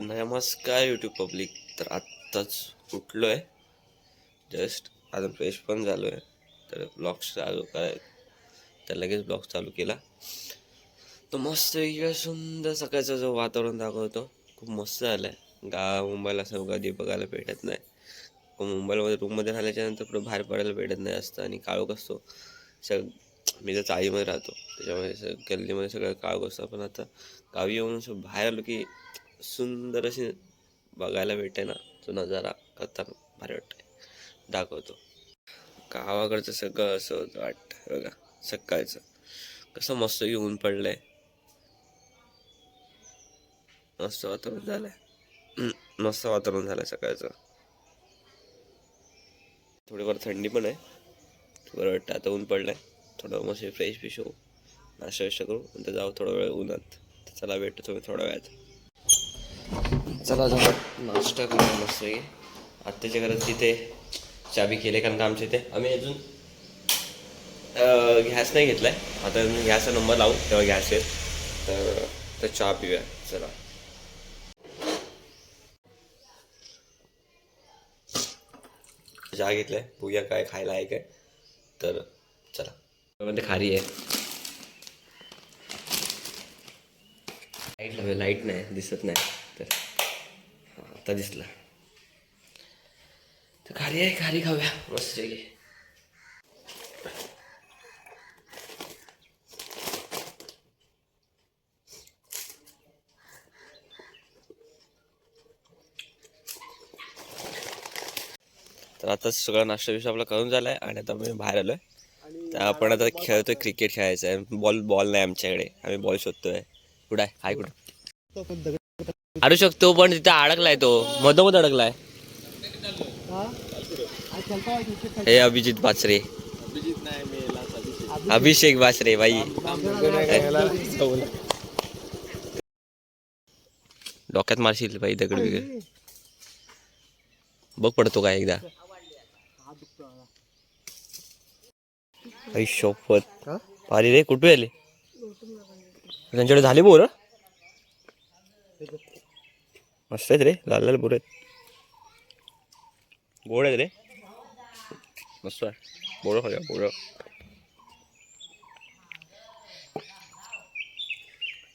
तर नमस्कार YouTube public तर आत्ताच उठलो आहे जस्ट अजून फ्रेश पण झालो आहे तर ब्लॉग्स चालू कराय तर लगेच ब्लॉग चालू केला. तर मस्त इकडे सुंदर सकाळचं जो वातावरण दाखवतो खूप मस्त झालं आहे गाव मुंबईला असं कधी बघायला भेटत नाही. मुंबईमध्ये रूममध्ये राहिल्याच्यानंतर पुढं बाहेर पडायला भेटत नाही असतं आणि काळोख असतो. सग मी तर चाळीमध्ये राहतो. त्याच्यामुळे गल्लीमध्ये सगळं काळोख असतं. पण आता गावी येऊन असं बाहेर आलो की सुंदर अशी बघायला भेटते ना तो नजारा करताना भारी वाटते दाखवतो. गावाकडचं सगळं असं होतं वाटतं बघा सकाळचं. कसं मस्त येऊन पडलंय. मस्त वातावरण झालंय. मस्त वातावरण झालंय सकाळचं. थोडीफार थंडी पण आहे. बरं वाटतं आता ऊन पडलंय. थोडं मस्त फ्रेश फिश होऊ. नाश्ता करू नंतर जाऊ थोडा वेळ उन्हात. तर चला भेटतो तुम्ही थोड्या वेळात. चला जाऊ नाश्ता करू मस्त आत्ताच्या घरात तिथे चाबी केले कारण का आमच्या इथे? आम्ही अजून गॅस नाही घेतलाय. आता मी गॅसचा नंबर लावू तेव्हा गॅस येईल. तर तर चहा पिऊया चला. चहा घेतलाय बघूया काय खायला आहे काय. तर चला. मध्ये खारी आहे. लाइट लाइट नाही दिसत नाही. तर आता दिसला. तर खारी आहे खारी खाऊया. मस्त गेली तर आता सगळा नाश्ता बिष्टा आपला करून झालाय आणि आता मी बाहेर आलोय. तर आपण आता खेळतोय क्रिकेट खेळायचं आहे. बॉल बॉल नाही आमच्याकडे. आम्ही बॉल शोधतोय. कुठं आहे? हाय कुठं? अडू शकतो पण तिथे अडकलाय तो. मधोमध अडकलाय. हे अभिजित बाचरे अभिषेक बाचरे बाई. डोक्यात मारशील बाई दगड बिगड. बघ पडतो का एकदा. आई शपथ पारी रे कुठे आले? त्यांच्याकडे झाले बोर मस्त आहेत रे लाल लाल बोर आहेत. गोड आहेत रे. मस्त आहे. बोरं खाऊया बोरं.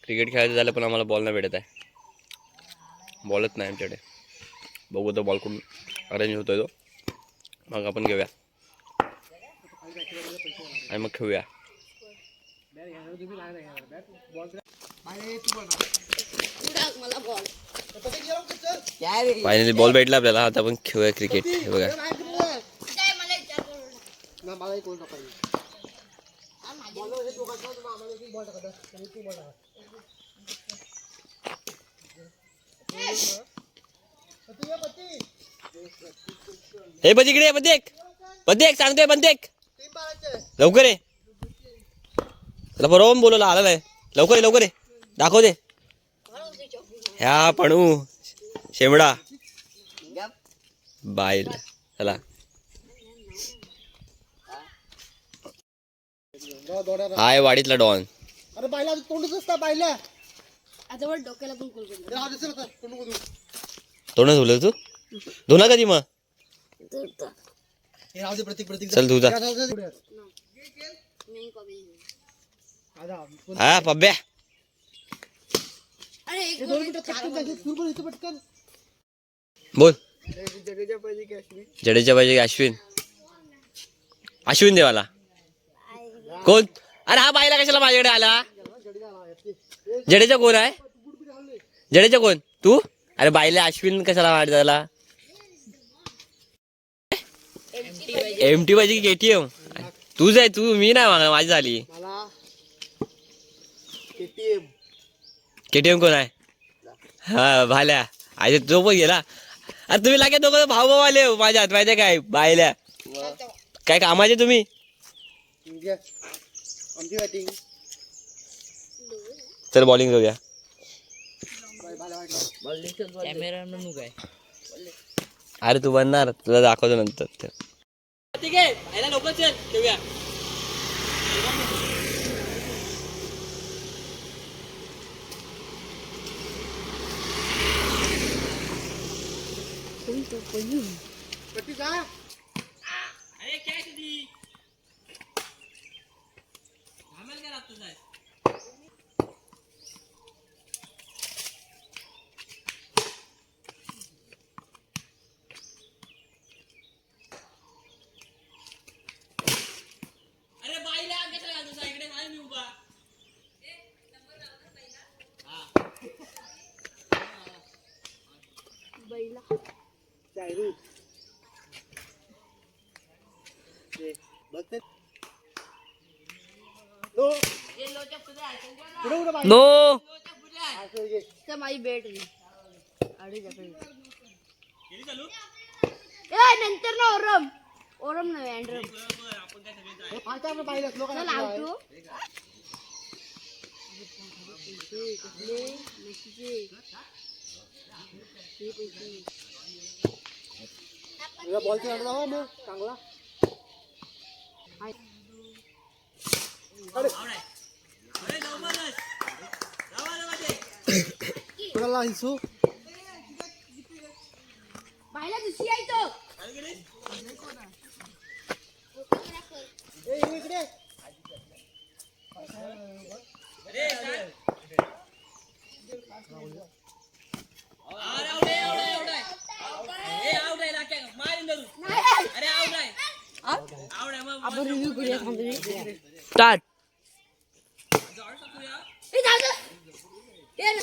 क्रिकेट खेळायचं झालं पण आम्हाला बॉल नाही भेटत आहे. बॉलच नाही आमच्याकडे. बघू तर बॉल कुठून अरेंज होतोय तो. मग आपण घेऊया. आणि मग खेळूया. फायनली बॉल भेटला आपल्याला. आता आपण खेळूया क्रिकेट. हे बघा. हे बघ इकडे बंदेक बंदेक सांगतोय बंदेक लवकर ये. बरोबर बोलवला आला नाही लवकर ये लवकर ये. दाखव दे. ह्या पणू. शेमडा बाईल. चला. हाय वाडीतला डॉन. अरे बायला तोंडच असता बायला आता वर डोक्याला पण कुल करू राहू दे चल आता, तोंड धुलं तू? धुना कधी मग. हे चल आता, हा पब्या. अरे एक दोन मिनिटं पटकन जायचं, स्कूल पण इथं पटकन. बोल. जडेजा पाहिजे की अश्विन? जडेजा पाहिजे की अश्विन? अश्विन देवाला. कोण? अरे हा बाईला कशाला माझ्याकडे आला? जडेजा कोण आहे? जडेजा कोण? तू? अरे बाईला अश्विन कशाला वाट झाला एम टी पाहिजे की केटीएम तूच आहे तू मी नाही मागा माझी झाली. केटीएम कोण आहे? हा भाल्या. आज तो पण गेला? अरे तुम्ही लागे दोघं भाऊ भाऊ आले माझ्यात माहितीये काय? बायल्या. काय कामाचे तुम्ही? चल बॉलिंग करूया. अरे तू बनणार तुला दाखवतो नंतर. ते. ठीक आहे याला लवकर अरे काय तुझी. पहिली पट्टी जा बैला जायरू ते बघ ते. लो पुढे पुढे बाई दो माझी बेट ए नंतर ना ओरम. ओरम नव्हे अँड्रम. आता आपण पाहिलं कसले मेथीचे हे पैसे बॉल खेळायला जावा मग चांगला अरे. कोणाला हिसू पाहिला दुसरी आहे तो ए येऊ इकडे आपण रिव्ह्यू करूया थांबून. स्टार्ट ए, जाऊ दे. ए,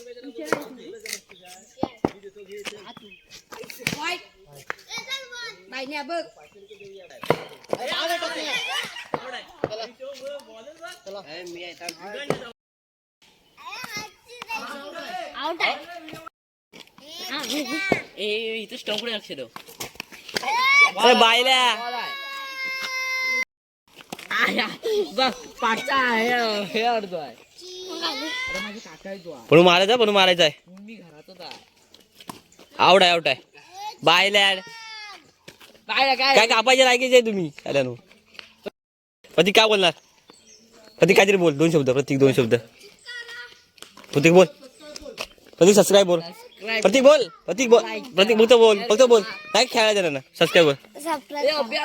वाईट. बाईने बघ अरे बायल्या. पाठचा हे अर्ध आहे. अरे माझे काका आहे तो आहे. पण मारायचा पण मारायचा आहे. मी घरातच आहे आउट आहे. बायलॅड काय काय? काय कापायचे लायकीचे आहे तुम्ही? आल्यानो प्रतीक काय बोलणार? प्रतीक काहीतरी बोल दोन शब्द प्रतीक दोन शब्द. प्रतीक बोल. प्रतीक सबस्क्राईब बोल. प्रतीक बोल प्रतीक बोल प्रतीक फक्त बोल फक्त बोल. नाही खेळायचं ना सबस्क्राईब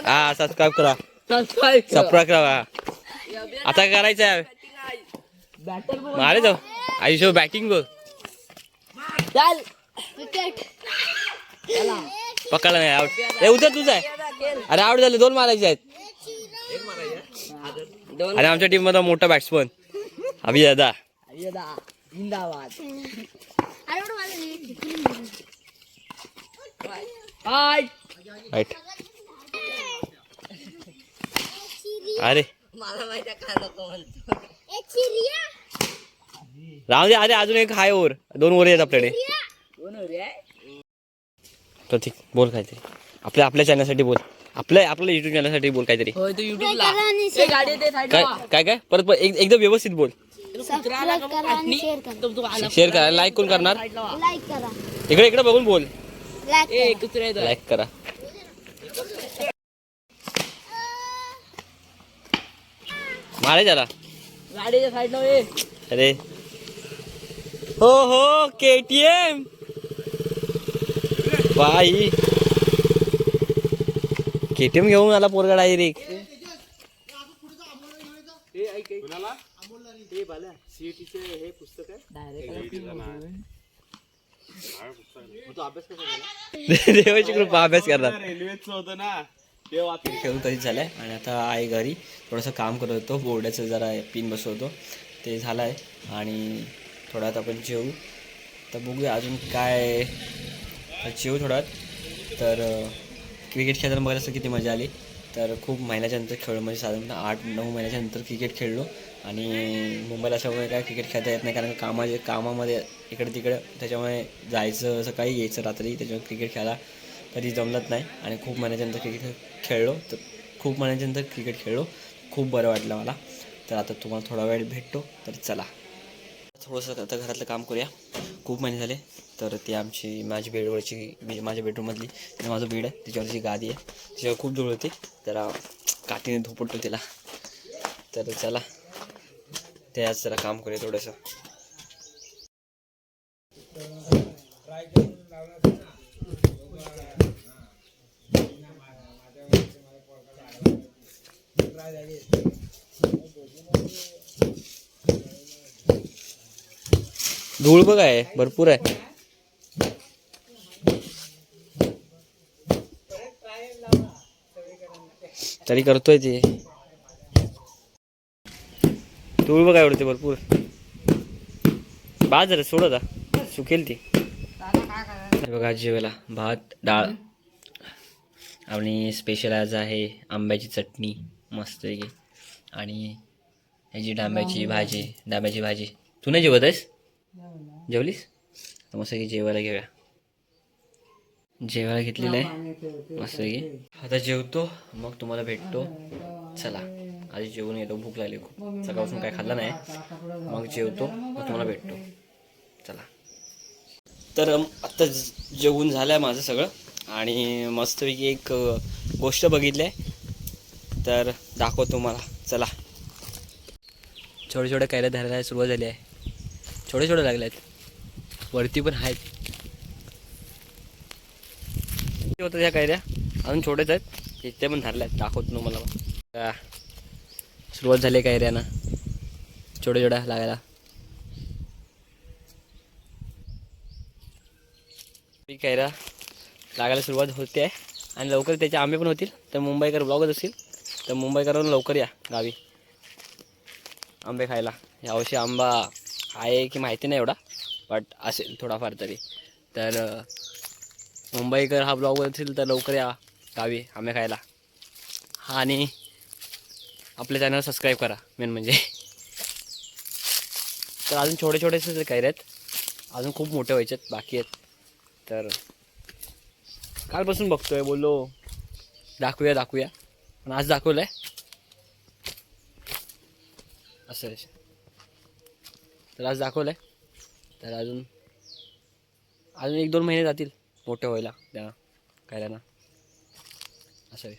हा सबस्क्राईब करा. सबस्क्राईब करा. आता करायचं आहे. मारे जाऊ. आयुष्य बॅटिंग बघ चाल. क्रिकेट पकडला नाही आउट हे उतर तुझं आहे. अरे आउट झाले दोन मारायचे आहेत. आणि आमच्या टीममध्ये मोठा बॅट्समन अभि दादा यदा जिंदाबाद. अरे. मला माहिती काय नको राहू दे अरे अजून एक हाय ओव्हर दोन ओव्हर आहेत आपल्याकडे. रे प्रतीक बोल काहीतरी. आपल्या आपल्या चॅनलसाठी बोल. आपल्या आपल्या युट्यूब चॅनलसाठी बोल काहीतरी. होय तो युट्यूबला ए गाडी दे साईड काय काय काय? परत परत एक- एकदम व्यवस्थित बोल. शेअर करा लाईक कोण करणार? लाईक करा. इकडे इकडे बघून बोल. लाईक करा. मारे त्याला गाडीच्या साईडला ए अरे. हो हो के टी एम बाई. के टी एम घेऊन आला पोरगा डायरेक्ट. देवाची कृपा अभ्यास करणार रेल्वेचं होतं ना. खेळून कधीच झालाय. आणि आता आहे घरी थोडंसं काम करत होतो. बोर्डाचं जरा पिन बसवतो. ते झालं आहे आणि थोड्यात आपण जेवू. तर बघूया अजून काय तर जेवू थोड्यात तर क्रिकेट खेळताना बघायला असं किती मजा आली. तर खूप महिन्याच्या नंतर खेळलो. म्हणजे साधारणतः आठ नऊ महिन्याच्या नंतर क्रिकेट खेळलो. आणि मुंबईला असल्यामुळे काय क्रिकेट खेळता येत नाही कारण कामाचे कामामध्ये इकडे तिकडं त्याच्यामुळे जायचं सकाळी यायचं रात्री त्याच्यामुळे क्रिकेट खेळायला कधी जमलत नाही. आणि खूप महिन्याच्यानंतर क्रिकेट खेळलो तर खूप महिन्याच्यानंतर क्रिकेट खेळलो खूप बरं वाटलं मला. तर आता तुम्हाला थोडा वेळ भेटतो तर चला. थोडंसं आता घरातलं काम करूया. खूप महिने झाले तर ती आमची माझी बेडवरची मी माझ्या बेडरूममधली माझं बेड आहे त्याच्यावरची गादी आहे त्याच्यावर खूप धूळ होती तर काठीने धोपटतो तिला. तर चला. ते आज जरा काम करूया थोडंसं. धूळ बघ आहे भरपूर आहे. तरी करतोय ते. तुळ बघा एवढं ते भरपूर? बाद जरा सोड आता सुकेल ती. हे बघा जेवायला भात डाळ. आणि स्पेशल आज आहे आंब्याची चटणी. मस्त आहे. आणि ह्याची डांब्याची भाजी डांब्याची भाजी. तू नाही जेवत आहेस? जेवलीस? तर मस्त की जेवायला घेऊया. जेवायला घेतलेलं आहे. मस्त की. आता जेवतो मग तुम्हाला भेटतो. चला. आधी जेवून येतो भूक लागली खूप. सकाळपासून काय खाल्लं नाही. मग जेवतो मग तुम्हाला भेटतो. चला. तर आत्ता जेवून झालं आहे माझं सगळं. आणि मस्तपैकी एक गोष्ट बघितली आहे तर दाखवतो तुम्हाला. चला. छोटे छोटे कैऱ्या धरायला सुरुवात झाली आहे. छोटे छोटे लागले आहेत वरती पण आहेत. होतं त्या कैऱ्या. अजून छोटेच आहेत. इथे पण धरल्या आहेत दाखवतो तुम्हाला. आ, सुरुवात झाली आहे कैऱ्यानं छोट्या छोट्या लागायला. ही कैरा लागायला सुरुवात होते आहे. आणि लवकर त्याचे आंबे पण होतील. तर मुंबईकर ब्लॉगच असतील तर मुंबईकरून लवकर या गावी. आंबे खायला. यावर्षी आंबा आहे की माहिती नाही एवढा. बट असेल थोडाफार तरी. तर मुंबईकर हा ब्लॉग असेल तर लवकर या गावी आंबे खायला. आणि आपल्या चॅनल सबस्क्राईब करा मेन म्हणजे. तर अजून छोटे छोटेसे काही आहेत अजून खूप मोठे व्हायचे आहेत बाकी आहेत. तर कालपासून बघतोय बोललो दाखवूया दाखवूया. पण आज दाखवलं आहे. असं तर आज दाखवलं आहे तर अजून अजून एक दोन महिने जातील मोठे व्हायला त्या कायद्यानं. असं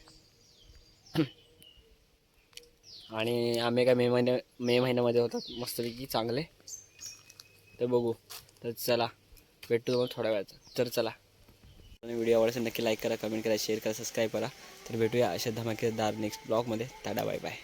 आणि आम्ही काय मे महिन्या मे महिन्यामध्ये होतात मस्तपैकी चांगले. तर बघू. तर चला. भेटतो तुम्हाला थोड्या वेळाचा तर चला. व्हिडिओ आवडला नक्की लाईक करा कमेंट करा शेअर करा सबस्क्राईब करा. तर भेटूया अशा धमाकेदार नेक्स्ट ब्लॉगमध्ये टाटा बाय बाय